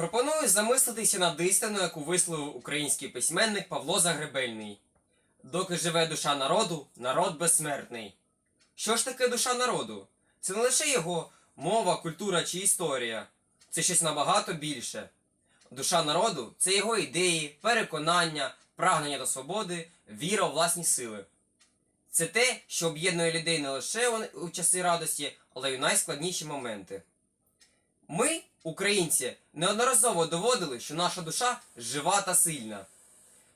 Пропоную замислитися над істиною, яку висловив український письменник Павло Загребельний. Доки живе душа народу, народ безсмертний. Що ж таке душа народу? Це не лише його мова, культура чи історія. Це щось набагато більше. Душа народу це його ідеї, переконання, прагнення до свободи, віра у власні сили. Це те, що об'єднує людей не лише у- часи радості, але й у найскладніші моменти. Ми, українці, неодноразово доводили, що наша душа жива та сильна.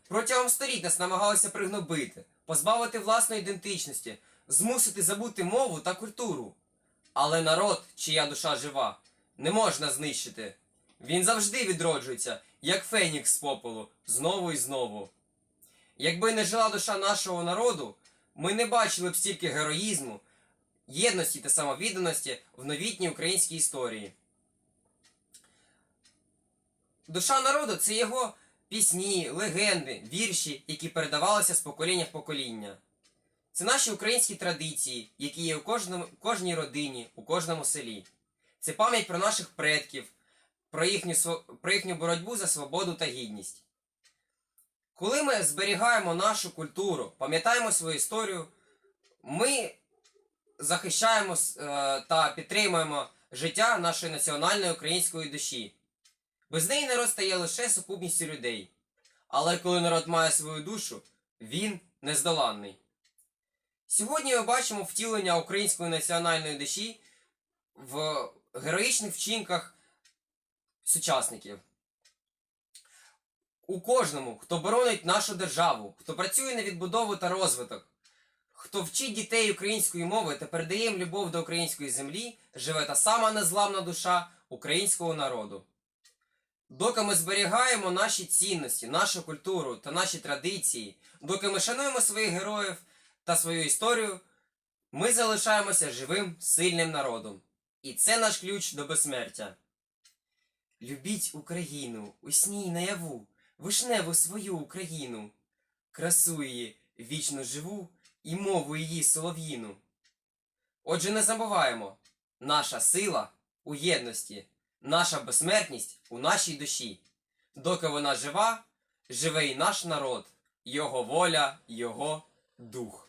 Протягом століть нас намагалися пригнобити, позбавити власної ідентичності, змусити забути мову та культуру. Але народ, чия душа жива, не можна знищити. Він завжди відроджується, як фенікс з попелу, знову і знову. Якби не жила душа нашого народу, ми не бачили б стільки героїзму, єдності та самовідданості в новітній українській історії. Душа народу це його пісні, легенди, вірші, які передавалися з покоління в покоління. Це наші українські традиції, які є у кожному, кожній родині, у кожному селі. Це пам'ять про наших предків, про їхню, про їхню боротьбу за свободу та гідність. Коли ми зберігаємо нашу культуру, пам'ятаємо свою історію, ми захищаємо е, та підтримуємо життя нашої національної української душі. Без неї народ стає лише сукупністю людей. Але коли народ має свою душу, він нездоланний. Сьогодні ми бачимо втілення української національної душі в героїчних вчинках сучасників. У кожному, хто боронить нашу державу, хто працює на відбудову та розвиток, хто вчить дітей української мови та передає їм любов до української землі, живе та сама незламна душа українського народу. Доки ми зберігаємо наші цінності, нашу культуру та наші традиції, доки ми шануємо своїх героїв та свою історію, ми залишаємося живим, сильним народом. І це наш ключ до безсмертя. Любіть Україну, усній наяву, вишневу свою Україну, красу її вічно живу і мову її солов'їну. Отже, не забуваємо, наша сила у єдності, наша безсмертність у нашій душі. Доки вона жива, живе і наш народ, його воля, його дух.